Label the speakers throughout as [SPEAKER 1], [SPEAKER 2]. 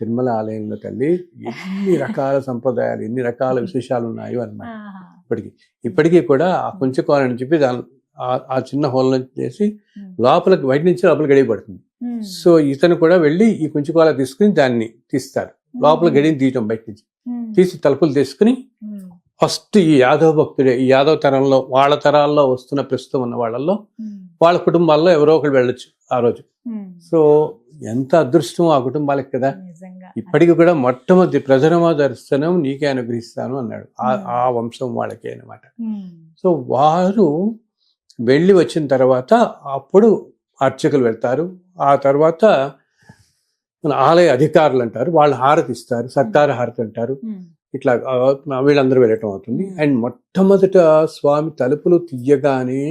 [SPEAKER 1] తిరుమల ఆలయంలో తల్లి ఎన్ని రకాల సంప్రదాయాలు ఎన్ని రకాల విశేషాలు ఉన్నాయో అన్నమాట
[SPEAKER 2] ఆహా.
[SPEAKER 1] ఇప్పటికి ఇప్పటికీ కూడా ఆ కుంచకోన అని చెప్పి దాని ఆ- చిన్న హోల్ నుంచి చేసి. లోపలికి బయట నుంచి లోపలికి గడియ పడుతుంది. సో ఇతను కూడా వెళ్ళి ఈ కుంచుకోల తీసుకుని దాన్ని తీస్తారు లోపల గడిని తీయటం బయట నుంచి. తీసి తలుపులు తీసుకుని. ఫస్ట్ ఈ యాదవ భక్తుడే ఈ యాదవ తరంలో వాళ్ళ తరాల్లో వస్తున్న ప్రస్తుతం ఉన్న వాళ్ళల్లో. వాళ్ళ కుటుంబాల్లో ఎవరో ఒకరు వెళ్ళొచ్చు ఆ రోజు. సో ఎంత అదృష్టం ఆ కుటుంబాలకు కదా ఇప్పటికి కూడా మొట్టమొదటి ప్రజనమ దర్శనం నీకే అనుగ్రహిస్తాను అన్నాడు ఆ
[SPEAKER 2] Hmm.
[SPEAKER 1] వంశం వాళ్ళకే అనమాట
[SPEAKER 2] ఉమ్.
[SPEAKER 1] సో వారు వెళ్ళి వచ్చిన తర్వాత అప్పుడు అర్చకులు వెళ్తారు ఆ తర్వాత మన ఆలయ అధికారులు అంటారు వాళ్ళు హారతి ఇస్తారు సర్కారు హారతి అంటారు
[SPEAKER 2] ఉమ్.
[SPEAKER 1] ఇట్లా వీళ్ళందరూ వెళ్ళటం అవుతుంది
[SPEAKER 2] Hmm.
[SPEAKER 1] అండ్ మొట్టమొదట స్వామి తలుపులు తీయగానే.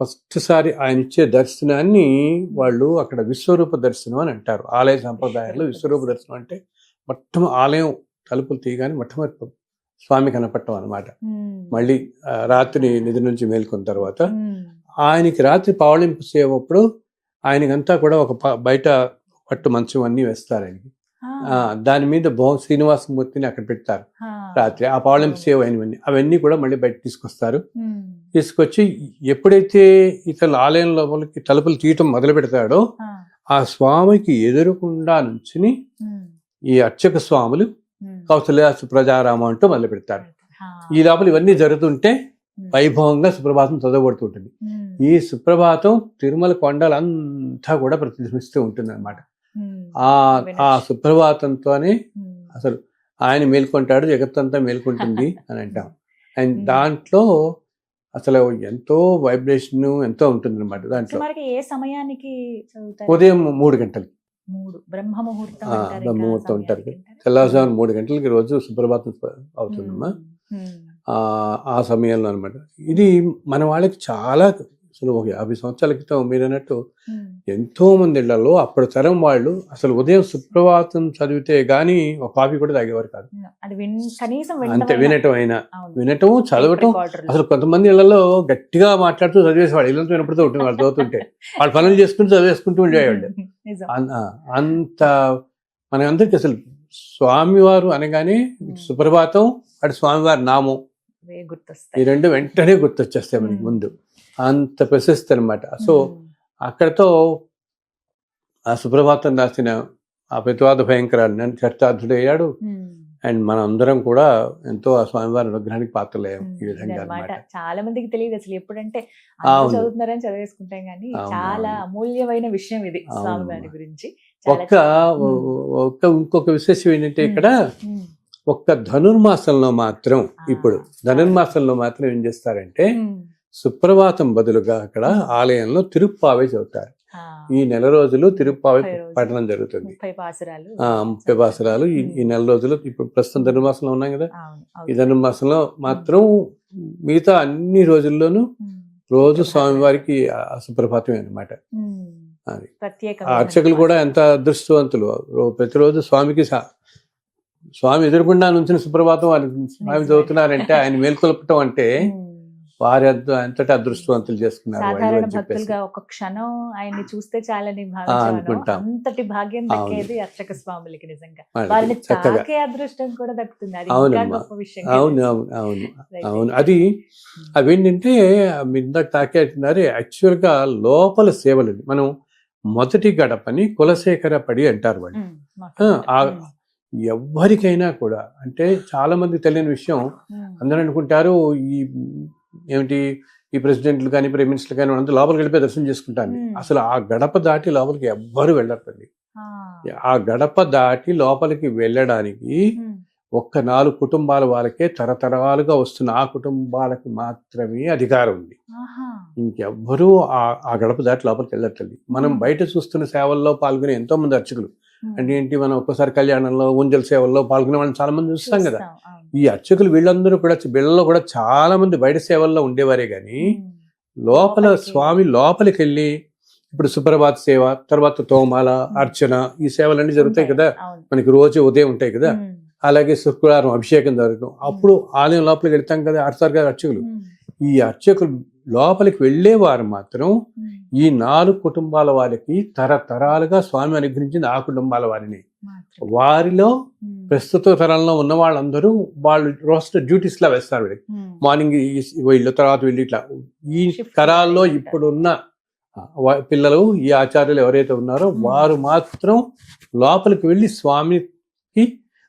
[SPEAKER 1] ఫస్ట్ సారి ఆయన ఇచ్చే దర్శనాన్ని వాళ్ళు అక్కడ విశ్వరూప దర్శనం అని అంటారు ఆలయ సంప్రదాయాల్లో విశ్వరూప దర్శనం అంటే మొట్టమ ఆలయం తలుపులు తీయగానే మొట్టమొదటి స్వామి కనపడటం అనమాట. మళ్ళీ రాత్రి నిధి నుంచి మేల్కొన్న తర్వాత. ఆయనకి రాత్రి పవళింపు సేవప్పుడు ఆయనకంతా కూడా ఒక బయట పట్టు మంచం అన్ని వేస్తారు ఆయనకి దాని మీద భో శ్రీనివాసమూర్తిని అక్కడ పెడతారు. రాత్రి ఆ పవళింపు సేవ అయినవన్నీ అవన్నీ కూడా మళ్ళీ బయట తీసుకొస్తారు. తీసుకొచ్చి ఎప్పుడైతే ఇతను ఆలయం లోపలికి తలుపులు తీయటం మొదలు పెడతాడో
[SPEAKER 2] ఆ.
[SPEAKER 1] స్వామికి ఎదురుకుండా నుంచుని. ఈ అర్చక స్వాములు
[SPEAKER 2] ఉమ్.
[SPEAKER 1] కౌశల్య సుప్రజారామ అంటూ మొదలు పెడతారు
[SPEAKER 2] ఆ.
[SPEAKER 1] ఈ లోపల ఇవన్నీ జరుగుతుంటే. వైభవంగా సుప్రభాతం చదవబడుతుంటుంది. ఈ సుప్రభాతం తిరుమల కొండలంతా కూడా ప్రతిధ్వనిస్తూ ఉంటుంది అనమాట. ఆ ఆ. సుప్రభాతంతోనే. అసలు ఆయన మేల్కొంటాడు జగత్తంతా మేల్కొంటుంది అని అంటాం అండ్. దాంట్లో అసలు ఎంతో వైబ్రేషన్ ఎంతో ఉంటుంది అనమాట దాంట్లో
[SPEAKER 2] ఏ సమయానికి
[SPEAKER 1] ఉదయం మూడు గంటలకి.
[SPEAKER 2] మూడు. బ్రహ్మ ముహూర్తం
[SPEAKER 1] ఆ,
[SPEAKER 2] అంటారు
[SPEAKER 1] బ్రహ్మ
[SPEAKER 2] ఇంకా
[SPEAKER 1] ముహూర్తం అంటారు.
[SPEAKER 2] సమయానికి. అంటారు.
[SPEAKER 1] తెల్లవారుజామున మూడు గంటలకి రోజు సుప్రభాతం అవుతుందమ్మా. ఆ సమయంలో అనమాట ఇది మన వాళ్ళకి చాలా అసలు ఒక యాభై సంవత్సరాల క్రితం మీరు అన్నట్టు
[SPEAKER 2] ఉమ్.
[SPEAKER 1] ఎంతో మంది ఇళ్ళలో అప్పటి తరం వాళ్ళు అసలు ఉదయం సుప్రభాతం చదివితే గానీ ఒక కాఫీ కూడా తాగేవారు కాదు. అంతే వినటం అయినా. వినటం చదవటం. అసలు కొంతమంది ఇళ్ళలో గట్టిగా మాట్లాడుతూ చదివేసేవాడు ఇళ్ళతో వినపడుతూ ఉంటుంది వాళ్ళు చదువుతుంటే. వాళ్ళు పనులు చేసుకుంటూ చదివేసుకుంటూ ఉండేవాళ్ళు. అంత మన అందరికి అసలు స్వామివారు అనగానే సుప్రభాతం అటు స్వామివారి నామం. ఈ రెండు వెంటనే గుర్తొచ్చేస్తాయి మనకి. ముందు. అంత ప్రశస్తి అనమాట సో. అక్కడతో ఆ సుప్రభాతం రాసిన ఆ ప్రతివాద భయంకరాన్ని చర్చార్థుడయ్యాడు. అండ్ మనం అందరం కూడా ఎంతో ఆ స్వామివారి అనుగ్రహానికి పాత్రలయ్యాం
[SPEAKER 2] ఉమ్.
[SPEAKER 1] ఈ విధంగా అనమాట
[SPEAKER 2] చాలా మందికి తెలియదు అసలు ఎప్పుడంటే. చదువుతున్నారని చదివేసుకుంటాం కానీ చాలా. అమూల్యమైన విషయం ఇది
[SPEAKER 1] అవును.
[SPEAKER 2] స్వామి వారి గురించి
[SPEAKER 1] ఒక్క. ఒక్క ఇంకొక విశేషం ఏంటంటే. ఇక్కడ. ఒక్క ధనుర్మాసంలో మాత్రం. ఇప్పుడు ధనుర్మాసంలో మాత్రం ఏం చేస్తారంటే. సుప్రభాతం బదులుగా అక్కడ ఆలయంలో తిరుప్పావే చదువుతారు. ఈ నెల రోజులు తిరుప్పావే. పఠనం జరుగుతుంది.
[SPEAKER 2] ముప్పై పాసురాలు.
[SPEAKER 1] ఈ నెల రోజులు ఇప్పుడు ప్రస్తుతం ధనుర్మాసంలో ఉన్నాం కదా. ఈ
[SPEAKER 2] అవును.
[SPEAKER 1] ధనుర్మాసంలో మాత్రం మిగతా అన్ని రోజుల్లోనూ. రోజు స్వామివారికి సుప్రభాతమే అనమాట. అది. అర్చకులు కూడా ఎంత అదృష్టవంతులు. ప్రతిరోజు స్వామికి స్వామి ఎదురుకుండా నుంచి సుప్రభాతం స్వామి చదువుతున్నారంటే ఆయన మేల్కొల్పటం అంటే వారి ఎంతటి అదృష్టవంతులు చేసుకున్నారు
[SPEAKER 2] భక్తులుగా ఒక క్షణం ఆయన్ని చూస్తే చాలని. అంతటి భాగ్యం. దక్కేది అర్చక స్వాములకి నిజంగా వారిని తాకే అదృష్టం కూడా దక్కుతుంది అది. గొప్ప విషయం
[SPEAKER 1] అవును. అవును అవును అది అవేంటంటే ఇందాక తాకే అంటున్నారు యాక్చువల్గా లోపల సేవలు మనం మొదటి గడపని కులశేఖర పడి అంటారు వాళ్ళు. ఎవ్వరికైనా కూడా అంటే చాలా మంది తెలియని విషయం. అందరూ అనుకుంటారు ఈ ఏమిటి ఈ ప్రెసిడెంట్లు కానీ ప్రైమ్ మినిస్టర్లు కానీ వాళ్ళంతా లోపలికి వెళ్ళిపోయి దర్శనం చేసుకుంటారు
[SPEAKER 2] Hmm.
[SPEAKER 1] అసలు ఆ గడప దాటి లోపలికి ఎవ్వరు వెళ్ళకండి
[SPEAKER 2] ఆ.
[SPEAKER 1] గడప దాటి లోపలికి వెళ్ళడానికి. ఒక్క నాలుగు కుటుంబాల వాళ్ళకే తరతరాలుగా వస్తున్న ఆ కుటుంబాలకు మాత్రమే అధికారం ఉంది. ఇంకెవ్వరూ ఆ ఆ గడప దాటి లోపలికి వెళ్ళట్లేదు మనం. బయట చూస్తున్న సేవల్లో పాల్గొనే ఎంతో మంది అర్చకులు. అంటే ఏంటి మనం ఒక్కసారి కళ్యాణంలో ఊంజల్ సేవల్లో పాల్గొనే వాళ్ళని చాలా మంది చూస్తాం కదా. ఈ అర్చకులు వీళ్ళందరూ కూడా వీళ్ళలో కూడా చాలా మంది బయట సేవల్లో ఉండేవారే గాని
[SPEAKER 2] ఉమ్.
[SPEAKER 1] లోపల. స్వామి లోపలికి వెళ్ళి ఇప్పుడు సుప్రభాత సేవ తర్వాత తోమాల అర్చన ఈ సేవలన్నీ జరుగుతాయి. కదా. మనకి రోజు ఉదయం ఉంటాయి కదా. అలాగే శుక్రవారం అభిషేకం జరగడం అప్పుడు ఆలయం లోపలికి వెళ్తాం కదా అర్చారు కదా అర్చకులు. ఈ అర్చకులు లోపలికి వెళ్ళేవారు మాత్రం. ఈ నాలుగు కుటుంబాల వారికి తరతరాలుగా స్వామి అనుగ్రహించింది ఆ కుటుంబాల వారిని. వారిలో. ప్రస్తుత తరంలో ఉన్న వాళ్ళందరూ వాళ్ళు రోస్టర్ డ్యూటీస్ లా వేస్తారు వీళ్ళకి. మార్నింగ్ వీళ్ళు తర్వాత వీళ్ళు ఇట్లా ఈ తరాల్లో. ఇప్పుడున్న పిల్లలు ఈ ఆచార్యులు ఎవరైతే ఉన్నారో. వారు మాత్రం లోపలికి వెళ్ళి స్వామికి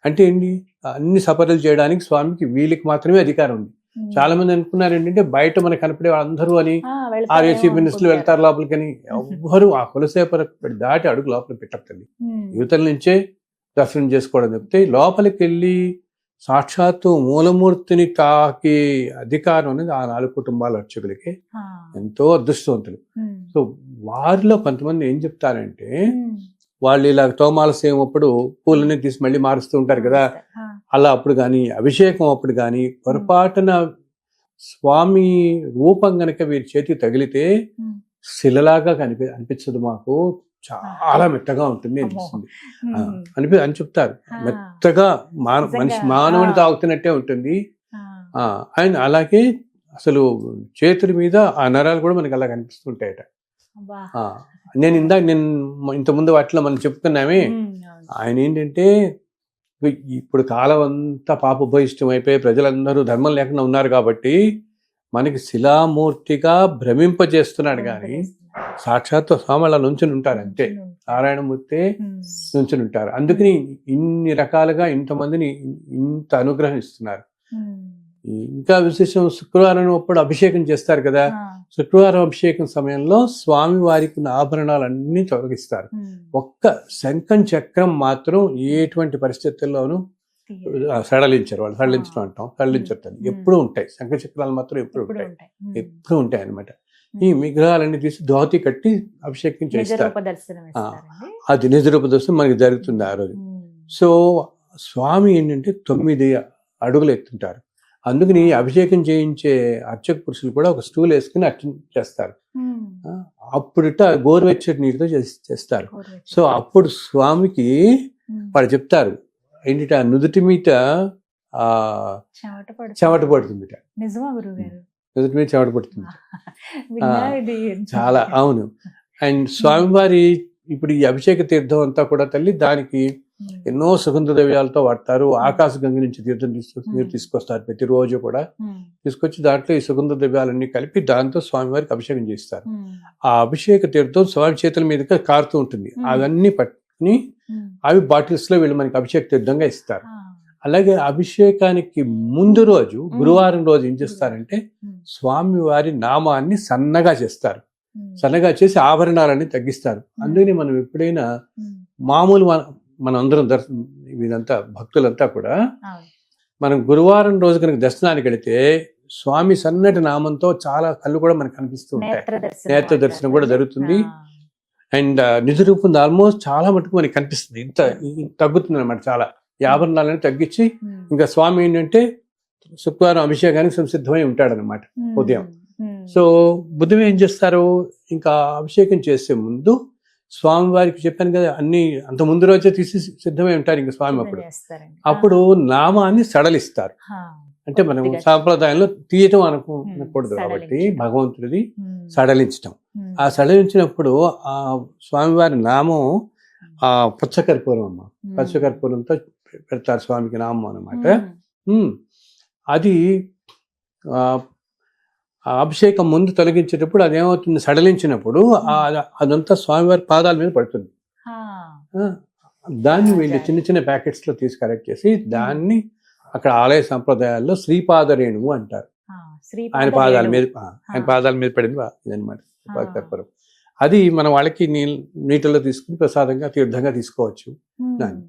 [SPEAKER 1] అంటే ఏంటి అన్ని సపర్యలు చేయడానికి స్వామికి వీళ్ళకి మాత్రమే అధికారం ఉంది. చాలా మంది అనుకున్నారు ఏంటంటే బయట మనకు కనపడే వాళ్ళందరూ అని ఆర్ఏసీ మినిస్టర్లు
[SPEAKER 2] అనుకుంటారు.
[SPEAKER 1] వెళ్తారు లోపలికి అని ఎవ్వరు ఆ కులసేపర దాటి అడుగు లోపల పెట్టకండి
[SPEAKER 2] ఉమ్.
[SPEAKER 1] యువతల నుంచే దర్శనం చేసుకోవడం చెప్తే లోపలికి వెళ్ళి సాక్షాత్తు మూలమూర్తిని తాకి అధికారం అనేది ఆ నాలుగు కుటుంబాల అర్చకులకి. ఎంతో అదృష్టవంతులు. సో వారిలో కొంతమంది ఏం చెప్తారంటే. వాళ్ళు ఇలా తోమాల సేవం అప్పుడు పూలని తీసి మళ్ళీ మారుస్తూ ఉంటారు కదా. అలా అప్పుడు కానీ అభిషేకం అప్పుడు కానీ పొరపాటున స్వామి రూపం గనక వీరి చేతికి తగిలితే. శిలలాగా కనిపి అనిపించదు మాకు చాలా మెత్తగా ఉంటుంది. అనిపిస్తుంది. అనిపి అని చెప్తారు. మెత్తగా మాన మనిషి మానవుని. తాగుతున్నట్టే ఉంటుంది
[SPEAKER 2] ఆ.
[SPEAKER 1] ఆ, అండ్ అలాగే అసలు చేతుల మీద ఆ నరాలు కూడా మనకి అలా కనిపిస్తుంటాయట నేను ఇందాక నేను ఇంత ముందు వాటిలో మనం చెప్పుకున్నామే. ఆయన ఏంటంటే ఇప్పుడు కాలం అంతా పాపభయిష్టం అయిపోయి ప్రజలందరూ ధర్మం లేకుండా ఉన్నారు కాబట్టి మనకి శిలామూర్తిగా భ్రమింపజేస్తున్నాడు కానీ సాక్షాత్తు స్వామి నుంచుని ఉంటారు అంతే. నారాయణమూర్తి. నుంచుని ఉంటారు. అందుకని ఇన్ని రకాలుగా ఇంతమందిని ఇంత అనుగ్రహం ఇస్తున్నారు. ఇంకా విశేషం శుక్రవారం అప్పుడు అభిషేకం చేస్తారు కదా. శుక్రవారం అభిషేకం సమయంలో స్వామి వారికి ఉన్న ఆభరణాలన్నీ తొలగిస్తారు. ఒక్క శంఖం చక్రం మాత్రం ఎటువంటి పరిస్థితుల్లోనూ సడలించరు. వాళ్ళు సడలించడం అంటాం. సడలించరు. ఎప్పుడూ ఉంటాయి. శంఖ చక్రాలు మాత్రం ఎప్పుడు ఉంటాయి. ఎప్పుడు ఉంటాయి అన్నమాట.
[SPEAKER 2] ఉమ్.
[SPEAKER 1] ఈ విగ్రహాలన్నీ తీసి దోతి కట్టి అభిషేకం చేస్తారు. అది నిజ రూపదర్శనం మనకి జరుగుతుంది ఆ రోజు. సో స్వామి ఏంటంటే తొమ్మిది అడుగులు ఎత్తుంటారు. అందుకని అభిషేకం చేయించే అర్చక పురుషులు కూడా ఒక స్టూల్ వేసుకుని అర్చన చేస్తారు. అప్పుడుట గోరువెచ్చటి నీటితో చేస్- చేస్తారు. సో అప్పుడు స్వామికి. వాళ్ళు చెప్తారు ఏంటిట నుదుటి మీద ఆ
[SPEAKER 2] చెమట పడుతుంది.
[SPEAKER 1] పడుతుందిట. నుదుటి మీద చెమట పడుతుంది చాలా అవును. అండ్ స్వామివారి ఇప్పుడు ఈ అభిషేక తీర్థం అంతా కూడా తల్లి దానికి. ఎన్నో సుగంధ ద్రవ్యాలతో వాడతారు ఆకాశ గంగ నుంచి తీర్థం తీసుకొ నీరు
[SPEAKER 2] Hmm.
[SPEAKER 1] తీసుకొస్తారు ప్రతిరోజు కూడా. తీసుకొచ్చి దాంట్లో ఈ సుగంధ ద్రవ్యాలన్నీ కలిపి దాంతో స్వామివారికి అభిషేకం చేస్తారు. ఆ అభిషేక తీర్థం స్వామి చేతుల మీదుగా కారుతూ ఉంటుంది. అవన్నీ పట్టుకుని. అవి బాటిల్స్లో వీళ్ళు మనకి అభిషేక తీర్థంగా ఇస్తారు. అలాగే అభిషేకానికి ముందు రోజు గురువారం రోజు ఏం చేస్తారంటే
[SPEAKER 2] ఉమ్.
[SPEAKER 1] స్వామి వారి నామాన్ని సన్నగా చేస్తారు. సన్నగా చేసి ఆభరణాలన్నీ తగ్గిస్తారు అందుకని మనం ఎప్పుడైనా. మామూలు మన మనం అందరం దర్శనం వీరంతా భక్తులంతా కూడా. మనం గురువారం రోజు కనుక దర్శనానికి వెళితే స్వామి సన్నటి నామంతో చాలా కళ్ళు కూడా మనకు కనిపిస్తూ ఉంటాయి
[SPEAKER 2] నేత్ర దర్శనం
[SPEAKER 1] కూడా. జరుగుతుంది. అండ్ నిజ రూపం ఆల్మోస్ట్ చాలా మటుకు మనకి కనిపిస్తుంది ఇంత తగ్గుతుంది అనమాట చాలా ఈ ఆభరణాలని తగ్గించి. ఇంకా స్వామి ఏంటంటే శుక్రవారం అభిషేకానికి సంసిద్ధమై ఉంటాడనమాట. ఉదయం. సో బుధం ఏం చేస్తారు ఇంకా అభిషేకం చేసే ముందు స్వామి వారికి చెప్పాను కదా అన్ని అంత ముందు రోజే తీసి సిద్ధమై ఉంటారు ఇంకా స్వామి అప్పుడు. అప్పుడు నామాన్ని సడలిస్తారు. అంటే మనం. సాంప్రదాయంలో తీయటం అనుకో అనకూడదు
[SPEAKER 2] Hmm.
[SPEAKER 1] కాబట్టి. భగవంతుడిది
[SPEAKER 2] ఉమ్.
[SPEAKER 1] సడలించటం. ఆ సడలించినప్పుడు ఆ స్వామివారి నామం ఆ పుచ్చకర్పూరం అమ్మ. పచ్చకర్పూరంతో పెడతారు స్వామికి నామం.
[SPEAKER 2] ఉమ్.
[SPEAKER 1] అది ఆ అభిషేకం ముందు తొలగించేటప్పుడు అదేమవుతుంది సడలించినప్పుడు అదంతా స్వామివారి పాదాల మీద పడుతుంది దాన్ని వీళ్ళు. చిన్న చిన్న ప్యాకెట్స్లో తీసి కలెక్ట్ చేసి దాన్ని అక్కడ ఆలయ సంప్రదాయాల్లో శ్రీపాద రేణువు అంటారు ఆయన పాదాల. మీద ఆయన. పాదాల మీద పడింది
[SPEAKER 2] ఆ.
[SPEAKER 1] కర్పూరం అది మన వాళ్ళకి నీ నీటిలో తీసుకుని ప్రసాదంగా తీర్థంగా తీసుకోవచ్చు. దాన్ని.